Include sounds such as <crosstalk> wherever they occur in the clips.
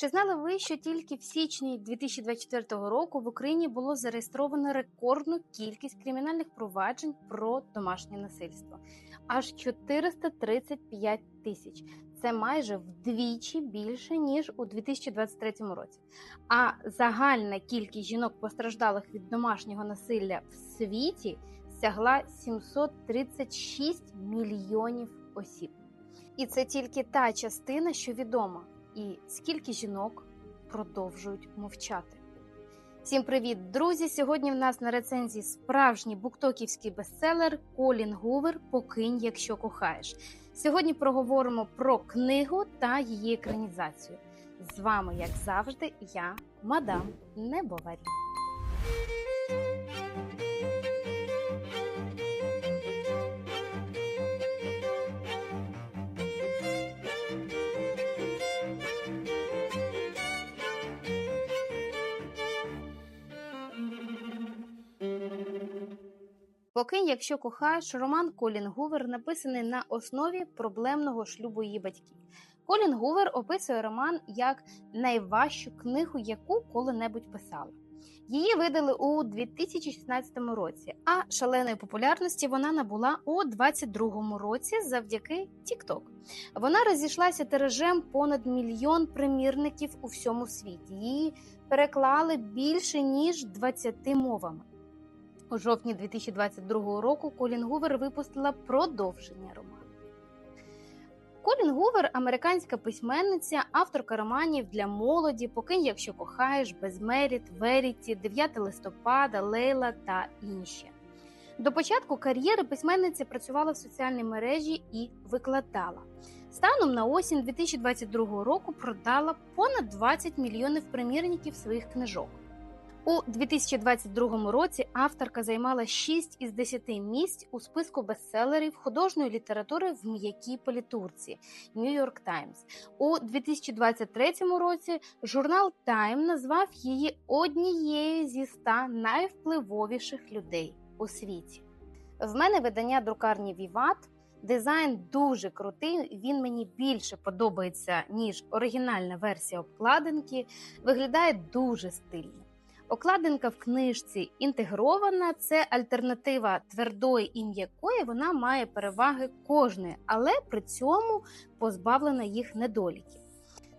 Чи знали ви, що тільки в січні 2024 року в Україні було зареєстровано рекордну кількість кримінальних проваджень про домашнє насильство? Аж 435 тисяч. Це майже вдвічі більше ніж у 2023 році. А загальна кількість жінок постраждалих від домашнього насилля в світі сягла 736 мільйонів осіб. І це тільки та частина, що відома, і скільки жінок продовжують мовчати. Всім привіт, друзі! Сьогодні в нас на рецензії справжній буктоківський бестселер Колін Гувер Покинь, якщо кохаєш. Сьогодні проговоримо про книгу та її екранізацію. З вами, як завжди, я, мадам Небоварі. Покинь, якщо кохаєш, роман Колін Гувер написаний на основі проблемного шлюбу її батьків. Колін Гувер описує роман як найважчу книгу, яку коли-небудь писала. Її видали у 2016 році, а шаленої популярності вона набула у 2022 році завдяки TikTok. Вона розійшлася тиражем понад мільйон примірників у всьому світі. Її переклали більше ніж 20 мовами. У жовтні 2022 року Колін Гувер випустила продовження роману. Колін Гувер американська письменниця, авторка романів для молоді, Покинь, якщо кохаєш, Безмеріт, Веріті, 9 листопада, Лейла та інші. До початку кар'єри письменниця працювала в соціальній мережі і викладала. Станом на осінь 2022 року продала понад 20 мільйонів примірників своїх книжок. У 2022 році авторка займала 6 із 10 місць у списку бестселерів художньої літератури в м'якій політурці New York Times. У 2023 році журнал Time назвав її однією зі 100 найвпливовіших людей у світі. В мене видання друкарні Віват. Дизайн дуже крутий, він мені більше подобається, ніж оригінальна версія обкладинки. Виглядає дуже стильно. Окладинка в книжці інтегрована, це альтернатива твердої і м'якої, вона має переваги кожної, але при цьому позбавлена їх недоліків.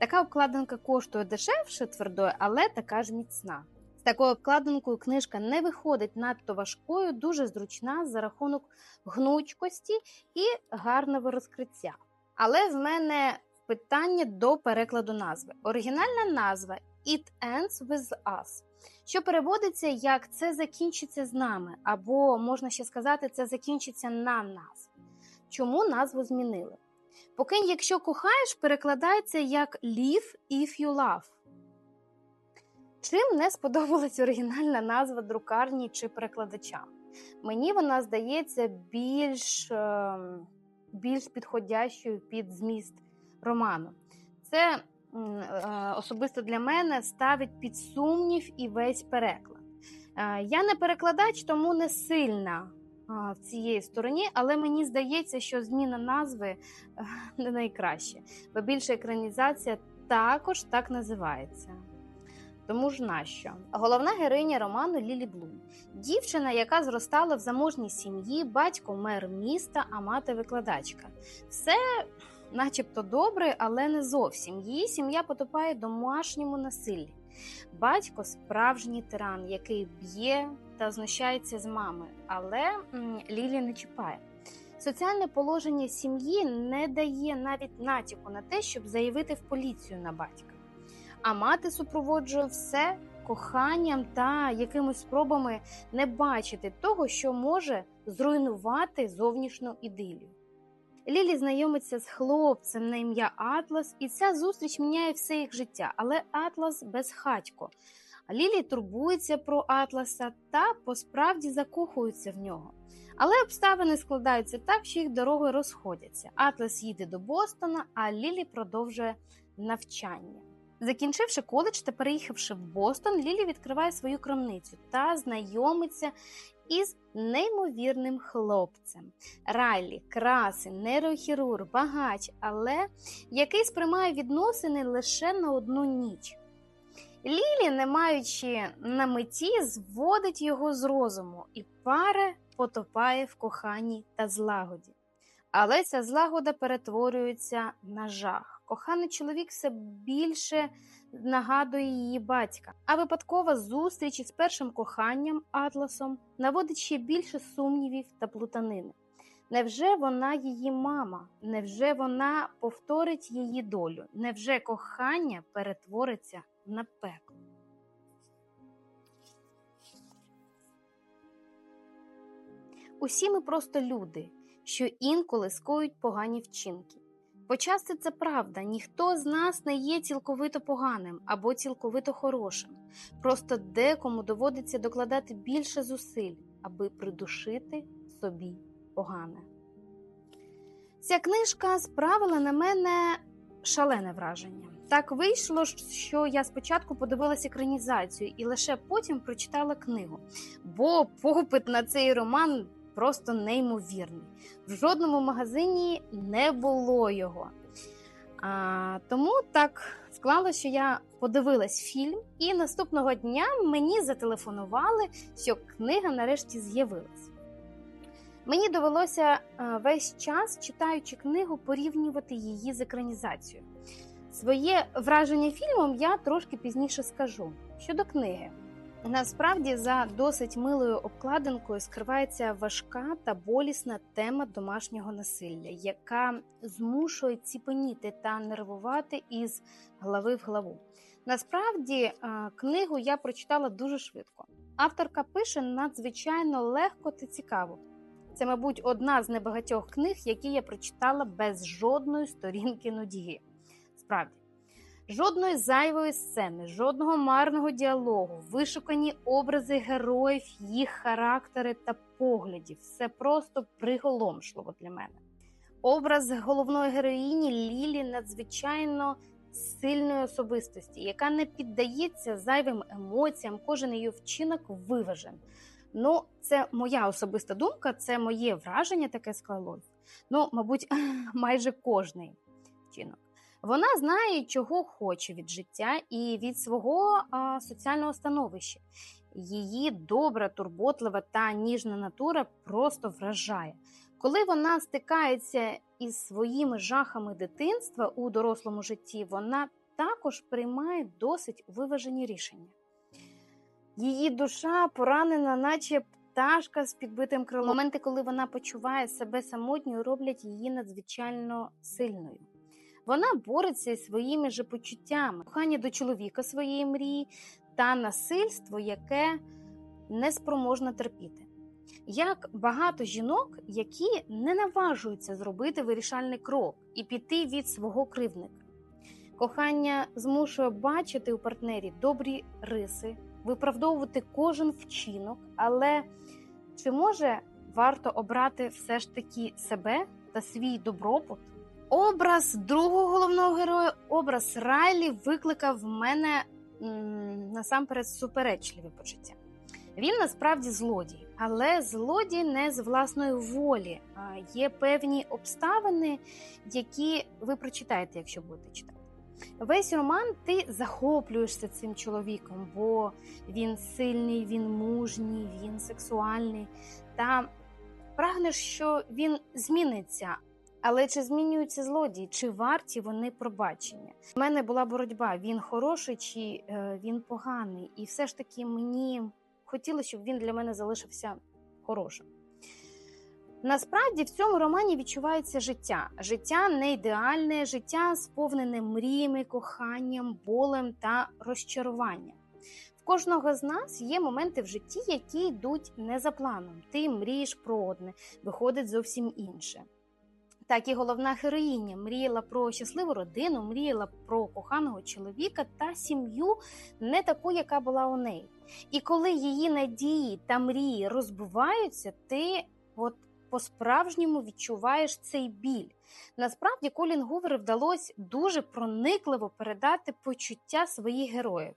Така обкладинка коштує дешевше твердої, але така ж міцна. З такою обкладинкою книжка не виходить надто важкою, дуже зручна за рахунок гнучкості і гарного розкриття. Але в мене питання до перекладу назви. Оригінальна назва It ends with us що переводиться як це закінчиться з нами, або можна ще сказати, це закінчиться на нас. Чому назву змінили? Покинь, якщо кохаєш, перекладається як live if you love. Чим не сподобалась оригінальна назва друкарні чи перекладачам? Мені вона здається більш ем, більш підходящою під зміст роману. Це особисто для мене ставить під сумнів і весь переклад. Е, я не перекладач, тому не сильна в цієї стороні, але мені здається, що зміна назви е, <laughs> не найкраще, бо більша екранізація також так називається. Тому ж нащо? Головна героїня роману Лілі Блум, дівчина, яка зростала в заможній сім'ї, батько мер міста, а мати викладачка. Все начебто добре, але не зовсім. Її сім'я потопає домашньому насиллі. Батько справжній тиран, який б'є та знущається з мами, але Лілі не чіпає. Соціальне положення сім'ї не дає навіть натяку на те, щоб заявити в поліцію на батька. А мати супроводжує все коханням та якимись спробами не бачити того, що може зруйнувати зовнішню ідилію. Лілі знайомиться з хлопцем на ім'я Атлас, і ця зустріч міняє все їх життя, але Атлас безхатько. Лілі турбується про Атласа та посправді закохується в нього. Але обставини складаються так, що їх дороги розходяться. Атлас їде до Бостона, а Лілі продовжує навчання. Закінчивши коледж та переїхавши в Бостон, Лілі відкриває свою крамницю та знайомиться із неймовірним хлопцем. Райлі, красень, нейрохірург, багач, але який сприймає відносини лише на одну ніч. Лілі, не маючи на меті, зводить його з розуму, і пара потопає в коханні та злагоді. Але ця злагода перетворюється на жах. Коханий чоловік все більше нагадує її батька, а випадкова зустріч із першим коханням Атласом наводить ще більше сумнівів та плутанини. Невже вона її мама? Невже вона повторить її долю? Невже кохання перетвориться на пекло? Усі ми просто люди, що інколи скоють погані вчинки. Почасти це правда, ніхто з нас не є цілковито поганим або цілковито хорошим. Просто декому доводиться докладати більше зусиль, аби придушити собі погане. Ця книжка справила на мене шалене враження. Так вийшло, що я спочатку подивилася екранізацію і лише потім прочитала книгу, бо попит на цей роман просто неймовірний. В жодному магазині не було його. А, Тому так склалося, що я подивилась фільм, і наступного дня мені зателефонували, що книга нарешті з'явилась. Мені довелося весь час, читаючи книгу, порівнювати її з екранізацією. Своє враження фільмом я трошки пізніше скажу. Щодо книги. Насправді за досить милою обкладинкою скривається важка та болісна тема домашнього насилля, яка змушує ціпеніти та нервувати із глави в главу. Насправді, книгу я прочитала дуже швидко. Авторка пише надзвичайно легко та цікаво. Це, мабуть, одна з небагатьох книг, які я прочитала без жодної сторінки нудьги. Справді. Жодної зайвої сцени, жодного марного діалогу, вишукані образи героїв, їх характери та поглядів. Все просто приголомшливо для мене. Образ головної героїні Лілі надзвичайно сильної особистості, яка не піддається зайвим емоціям, кожен її вчинок виважен. Ну, це моя особиста думка, це моє враження таке склалось. Ну, мабуть, <laughs> майже кожний вчинок. Вона знає, чого хоче від життя і від свого а, соціального становища. Її добра, турботлива та ніжна натура просто вражає. Коли вона стикається із своїми жахами дитинства у дорослому житті, вона також приймає досить виважені рішення. Її душа поранена, наче пташка з підбитим крилом. Моменти, коли вона почуває себе самотньою, роблять її надзвичайно сильною. Вона бореться із своїми же почуттями, кохання до чоловіка своєї мрії та насильство, яке неспроможна терпіти. Як багато жінок, які не наважуються зробити вирішальний крок і піти від свого кривника. Кохання змушує бачити у партнері добрі риси, виправдовувати кожен вчинок, але чи може варто обрати все ж таки себе та свій добробут? Образ другого головного героя, образ Райлі, викликав в мене м, насамперед суперечливі почуття. Він насправді злодій, але злодій не з власної волі. Є певні обставини, які ви прочитаєте, якщо будете читати. Весь роман ти захоплюєшся цим чоловіком, бо він сильний, він мужній, він сексуальний та прагнеш, що він зміниться. Але чи змінюються злодії, чи варті вони пробачення? У мене була боротьба: він хороший чи е, він поганий, і все ж таки мені хотілося, щоб він для мене залишився хорошим. Насправді в цьому романі відчувається життя. Життя не ідеальне, життя сповнене мріями, коханням, болем та розчаруванням. В кожного з нас є моменти в житті, які йдуть не за планом. Ти мрієш про одне, виходить зовсім інше. Так і головна героїня мріяла про щасливу родину, мріяла про коханого чоловіка та сім'ю, не таку, яка була у неї. І коли її надії та мрії розбиваються, ти от по-справжньому відчуваєш цей біль. Насправді, Колін Гувер вдалося дуже проникливо передати почуття своїх героїв,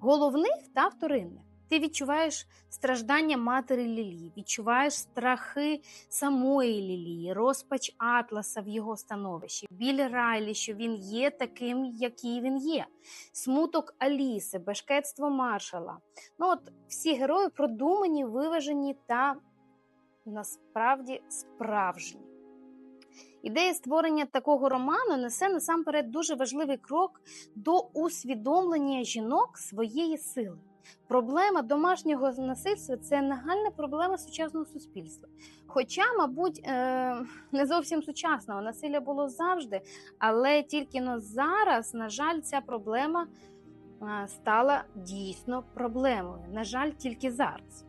головних та вторинних. Ти відчуваєш страждання матері Лілії, відчуваєш страхи самої Лілії, розпач Атласа в його становищі, біль Райлі, що він є таким, який він є, смуток Аліси, бешкетство маршала. Ну от всі герої продумані, виважені та насправді справжні. Ідея створення такого роману несе насамперед дуже важливий крок до усвідомлення жінок своєї сили. Проблема домашнього насильства це нагальна проблема сучасного суспільства. Хоча, мабуть, е, не зовсім сучасного насилля було завжди, але тільки но зараз, на жаль, ця проблема стала дійсно проблемою. На жаль, тільки зараз.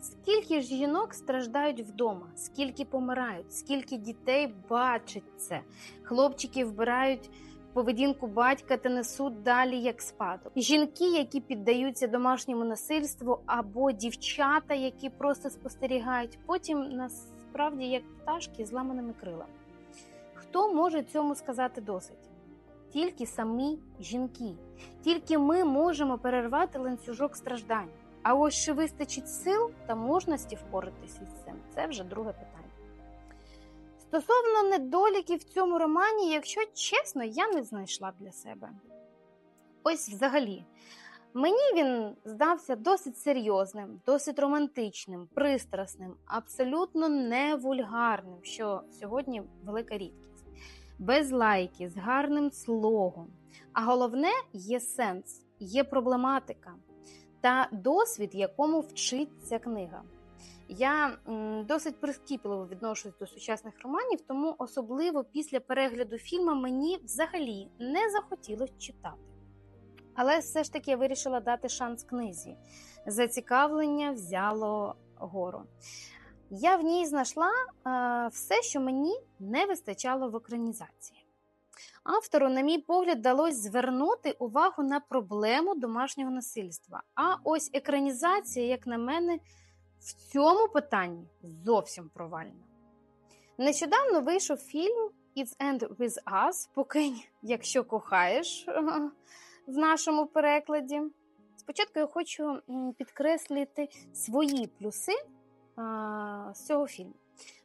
Скільки ж жінок страждають вдома, скільки помирають, скільки дітей бачать це, хлопчики вбирають поведінку батька та несуть далі як спадок. Жінки, які піддаються домашньому насильству, або дівчата, які просто спостерігають, потім насправді як пташки з ламаними крилами. Хто може цьому сказати досить? Тільки самі жінки, тільки ми можемо перервати ланцюжок страждань. А ось чи вистачить сил та мужності впоратися з цим це вже друге питання. Стосовно недоліків в цьому романі, якщо чесно, я не знайшла для себе. Ось взагалі, мені він здався досить серйозним, досить романтичним, пристрасним, абсолютно не вульгарним, що сьогодні велика рідкість, без лайки, з гарним слогом. А головне є сенс, є проблематика та досвід, якому вчить ця книга. Я досить прискіпливо відношусь до сучасних романів, тому особливо після перегляду фільму мені взагалі не захотілося читати. Але все ж таки я вирішила дати шанс книзі. Зацікавлення взяло гору. Я в ній знайшла е, все, що мені не вистачало в екранізації. Автору, на мій погляд, вдалося звернути увагу на проблему домашнього насильства. А ось екранізація, як на мене, в цьому питанні зовсім провальна. Нещодавно вийшов фільм It's End With Us, покинь, якщо кохаєш в нашому перекладі. Спочатку я хочу підкреслити свої плюси а, з цього фільму.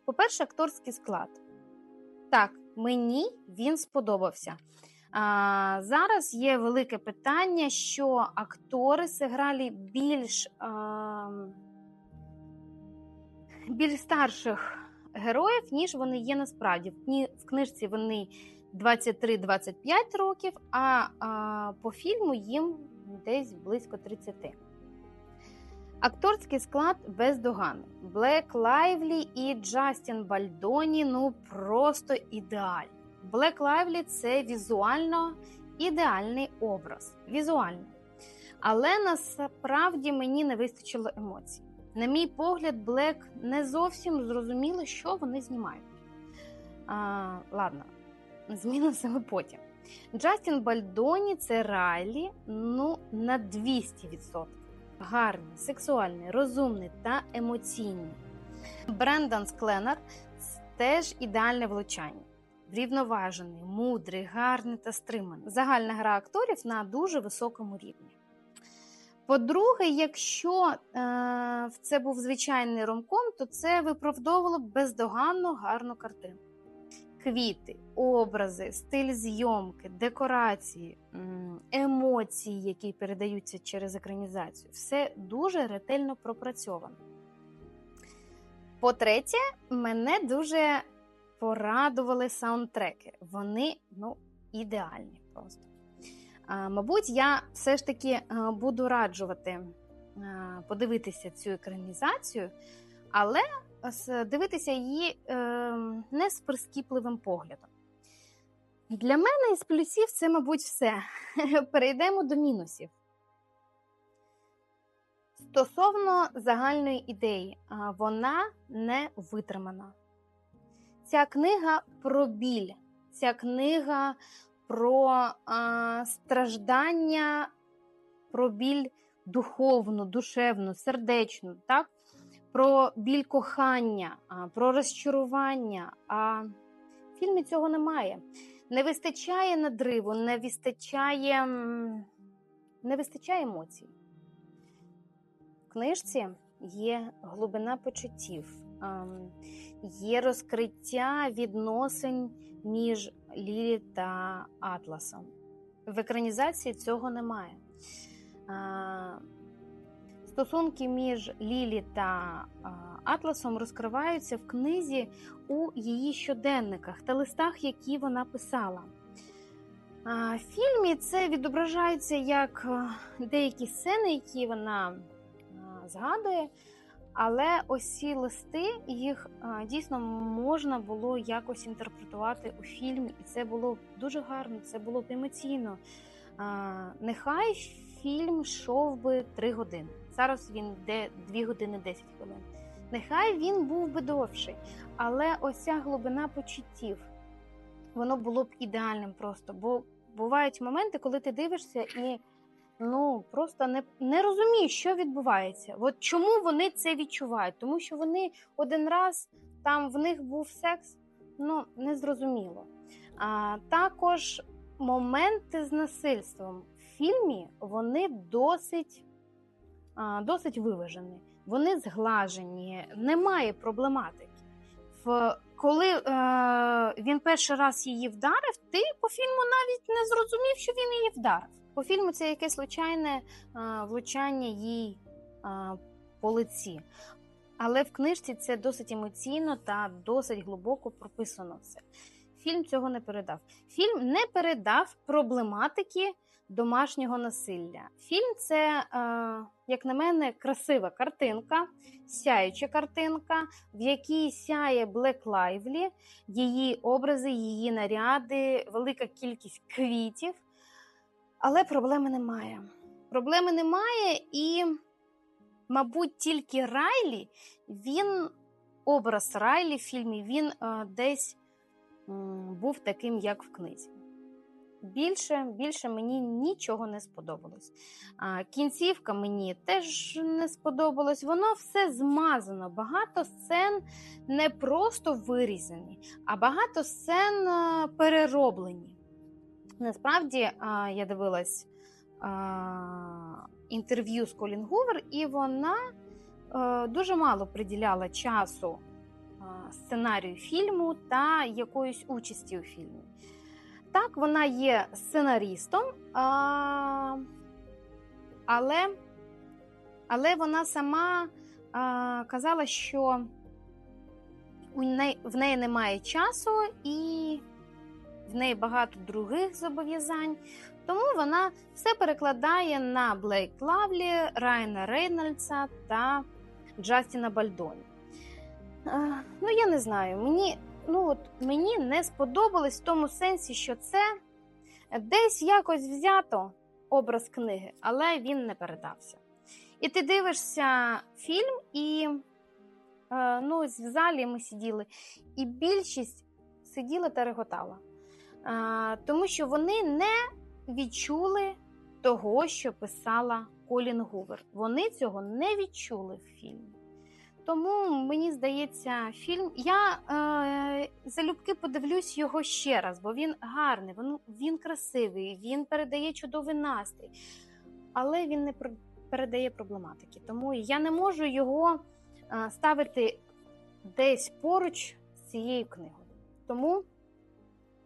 По-перше, акторський склад. Так, мені він сподобався. А, Зараз є велике питання, що актори зіграли більш. А, більш старших героїв, ніж вони є насправді. В книжці вони 23-25 років, а, а по фільму їм десь близько 30. Акторський склад бездоганний. Блек Лайвлі і Джастін Бальдоні ну просто ідеальні. Блек Лайвлі це візуально ідеальний образ. Візуально. Але насправді мені не вистачило емоцій. На мій погляд, Блек не зовсім зрозуміло, що вони знімають. А, Ладно, з мінусами потім. Джастін Бальдоні це Райлі ну, на 200%. Гарний, сексуальний, розумний та емоційний. Брендан Скленер теж ідеальне влучання. Врівноважений, мудрий, гарний та стриманий. Загальна гра акторів на дуже високому рівні. По-друге, якщо е, це був звичайний ромком, то це виправдовувало бездоганно гарну картину. Квіти, образи, стиль зйомки, декорації, емоції, які передаються через екранізацію, все дуже ретельно пропрацьовано. По-третє, мене дуже порадували саундтреки. Вони ну, ідеальні просто. Мабуть, я все ж таки буду раджувати подивитися цю екранізацію, але дивитися її е, не з прискіпливим поглядом. Для мене із плюсів це, мабуть, все. <laughs> Перейдемо до мінусів. Стосовно загальної ідеї, вона не витримана. Ця книга про біль, ця книга про а, страждання, про біль духовну, душевну, сердечну, так? про біль кохання, а, про розчарування. А в фільмі цього немає. Не вистачає надриву, не вистачає, не вистачає емоцій. В книжці є глибина почуттів, є розкриття відносин між Лілі та Атласом. В екранізації цього немає. Стосунки між Лілі та Атласом розкриваються в книзі у її щоденниках та листах, які вона писала. В фільмі це відображається як деякі сцени, які вона згадує, але ось ці листи їх дійсно можна було якось інтерпретувати у фільмі, і це було дуже гарно, це було б емоційно. Нехай фільм йшов би 3 години. Зараз він йде 2 години 10 хвилин. Нехай він був би довший, але ось глибина почуттів, воно було б ідеальним просто. Бо бувають моменти, коли ти дивишся і ну просто не, не розумієш, що відбувається. От чому вони це відчувають? Тому що вони один раз там в них був секс, ну незрозуміло. А також моменти з насильством в фільмі вони досить, а, досить виважені, вони зглажені, немає проблематики. В, коли е, він перший раз її вдарив, ти по фільму навіть не зрозумів, що він її вдарив. По фільму це якесь случайне влучання їй по лиці. Але в книжці це досить емоційно та досить глибоко прописано все. Фільм цього не передав. Фільм не передав проблематики домашнього насилля. Фільм це, як на мене, красива картинка, сяюча картинка, в якій сяє Блек Лайвлі, її образи, її наряди, велика кількість квітів. Але проблеми немає. Проблеми немає, і, мабуть, тільки Райлі, він, образ Райлі в фільмі, він е, десь м, був таким, як в книзі. Більше, більше мені нічого не сподобалось. А, кінцівка мені теж не сподобалась. Воно все змазано. Багато сцен не просто вирізані, а багато сцен а, перероблені. Насправді я дивилась інтерв'ю з Колін Гувер, і вона дуже мало приділяла часу сценарію фільму та якоїсь участі у фільмі. Так, вона є сценаристом, але, але вона сама казала, що в неї немає часу і в неї багато других зобов'язань. Тому вона все перекладає на Блейк Лавлі, Райана Рейнольдса та Джастіна Бальдоні. Ну, я не знаю, мені ну от мені не сподобалось в тому сенсі, що це десь якось взято образ книги, але він не передався. І ти дивишся фільм, і е, ну, в залі ми сиділи, і більшість сиділа та реготала, е, тому що вони не відчули того, що писала Колін Гувер. Вони цього не відчули в фільмі. Тому мені здається, фільм. Я е, залюбки подивлюсь його ще раз, бо він гарний, він, він красивий, він передає чудовий настрій, але він не передає проблематики. Тому я не можу його е, ставити десь поруч з цією книгою. Тому,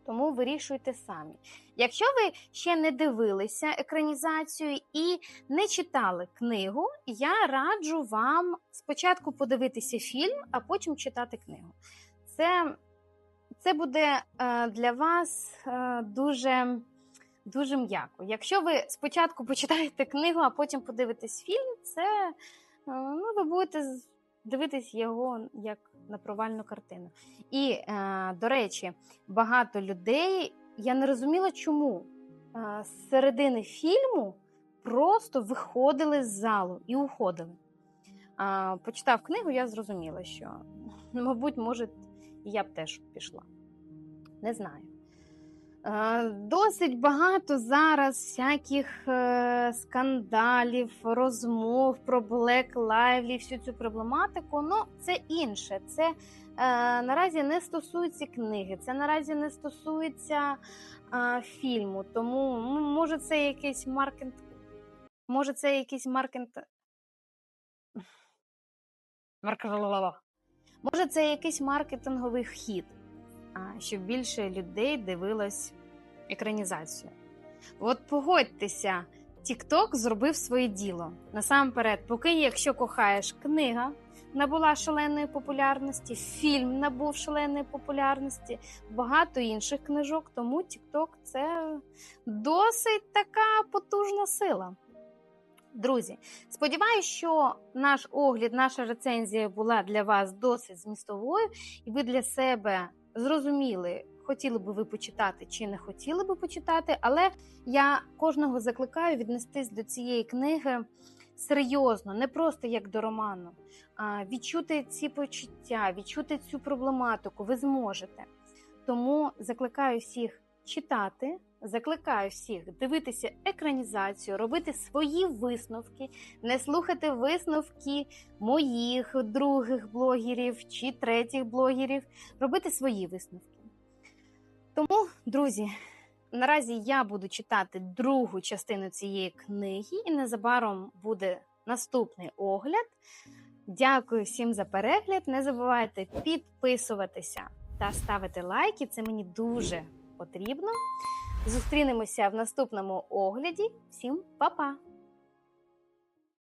тому вирішуйте самі. Якщо ви ще не дивилися екранізацію і не читали книгу, я раджу вам спочатку подивитися фільм, а потім читати книгу. Це, це буде е, для вас е, дуже, дуже м'яко. Якщо ви спочатку <laughs> почитаєте книгу, а потім подивитесь фільм, це е, ну, ви будете дивитись його як на провальну картину. І, е, до речі, багато людей. Я не розуміла, чому е, з середини фільму просто виходили з залу і уходили. Почитав книгу, я зрозуміла, що, мабуть, може, я б теж пішла. Не знаю. Е, Досить багато зараз всяких е, скандалів, розмов про Black Lively, всю цю проблематику. Ну, це інше. Це е, наразі не стосується книги, це наразі не стосується е, фільму. Тому ну, може це якийсь маркет, може це якийсь маркет, Маркерлала. Може, це якийсь маркетинговий хід, щоб більше людей дивилось екранізацію. От погодьтеся, TikTok зробив своє діло. Насамперед, поки якщо кохаєш, книга набула шаленої популярності, фільм набув шаленої популярності, багато інших книжок. Тому TikTok – це досить така потужна сила. Друзі, сподіваюся, що наш огляд, наша рецензія була для вас досить змістовою, і ви для себе зрозуміли, хотіли би ви почитати чи не хотіли би почитати, але я кожного закликаю віднестись до цієї книги серйозно, не просто як до роману, а відчути ці почуття, відчути цю проблематику. Ви зможете. Тому закликаю всіх читати. Закликаю всіх дивитися екранізацію, робити свої висновки, не слухати висновки моїх других блогерів чи третіх блогерів, робити свої висновки. Тому, друзі, наразі я буду читати другу частину цієї книги, і незабаром буде наступний огляд. Дякую всім за перегляд. Не забувайте підписуватися та ставити лайки. Це мені дуже потрібно. Зустрінемося в наступному огляді. Всім па-па!